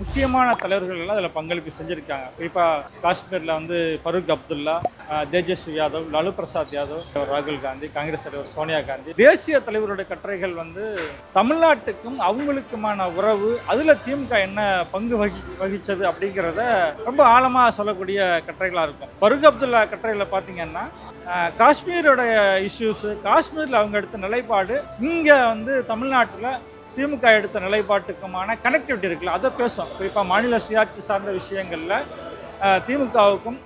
முக்கியமான தலைவர்கள் எல்லாம் அதில் பங்களிப்பு செஞ்சுருக்காங்க. குறிப்பாக காஷ்மீரில் வந்து ஃபருக் அப்துல்லா தேஜஸ்வி யாதவ் லாலு பிரசாத் யாதவ் ராகுல் காந்தி காங்கிரஸ் தலைவர் சோனியா காந்தி. தேசிய தலைவருடைய கட்டுரைகள் வந்து தமிழ்நாட்டுக்கும் அவங்களுக்குமான உறவு அதில் திமுக என்ன பங்கு வகி வகித்தது அப்படிங்கிறத ரொம்ப ஆழமாக சொல்லக்கூடிய கட்டுரைகளாக இருக்கும். ஃபருக் அப்துல்லா கட்டுரையில் பார்த்தீங்கன்னா காஷ்மீரோடைய இஷ்யூஸு காஷ்மீரில் அவங்க எடுத்த நிலைப்பாடு இங்கே வந்து தமிழ்நாட்டில் திமுக எடுத்த நிலைப்பாட்டுக்குமான கனெக்டிவிட்டி இருக்குல்ல அதை பேசும் குறிப்பாக மாநில சுயாட்சி சார்ந்த விஷயங்களில் திமுகவுக்கும்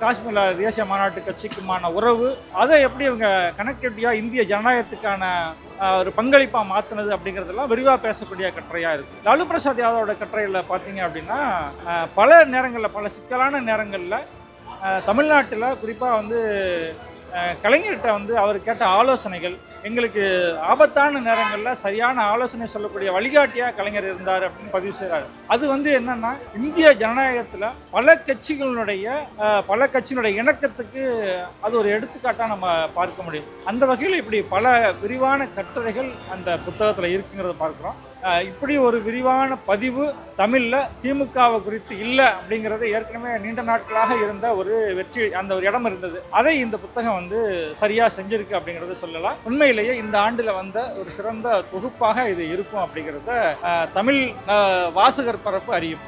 காஷ்மீரில் தேசிய மாநாட்டு கட்சிக்குமான உறவு அதை எப்படி இவங்க கனெக்டிவிட்டியாக இந்திய ஜனநாயகத்துக்கான ஒரு பங்களிப்பாக மாற்றினது அப்படிங்கிறதெல்லாம் விரிவாக பேசக்கூடிய கட்டுரையாக இருக்குது லாலு பிரசாத் யாதவோட கட்டுரையில் பார்த்தீங்க அப்படின்னா பல நேரங்களில் பல சிக்கலான நேரங்களில் தமிழ்நாட்டில் குறிப்பாக வந்து கலைஞர்கிட்ட வந்து அவர் கேட்ட ஆலோசனைகள் எங்களுக்கு ஆபத்தான நேரங்களில் சரியான ஆலோசனை சொல்லக்கூடிய வழிகாட்டியாக கலைஞர் இருந்தார் அப்படின்னு பதிவு செய்கிறார் அது வந்து என்னன்னா இந்திய ஜனநாயகத்தில் பல கட்சிகளுடைய பல கட்சியினுடைய இணக்கத்துக்கு அது ஒரு எடுத்துக்காட்டாக நம்ம பார்க்க முடியும். அந்த வகையில் இப்படி பல விரிவான கட்டுரைகள் அந்த புத்தகத்தில் இருக்குங்கிறத பார்க்குறோம். இப்படி ஒரு விரிவான பதிவு தமிழில் திமுகவை குறித்து இல்லை அப்படிங்கிறது ஏற்கனவே நீண்ட நாட்களாக இருந்த ஒரு வெற்றி அந்த ஒரு இடம் இருந்தது. அதை இந்த புத்தகம் வந்து சரியாக செஞ்சிருக்கு அப்படிங்கிறத சொல்லலாம். உண்மை உண்மையிலேயே இந்த ஆண்டில் வந்த ஒரு சிறந்த தொகுப்பாக இது இருக்கும் அப்படிங்கிறத தமிழ் வாசகர் பரப்பு அறியும்.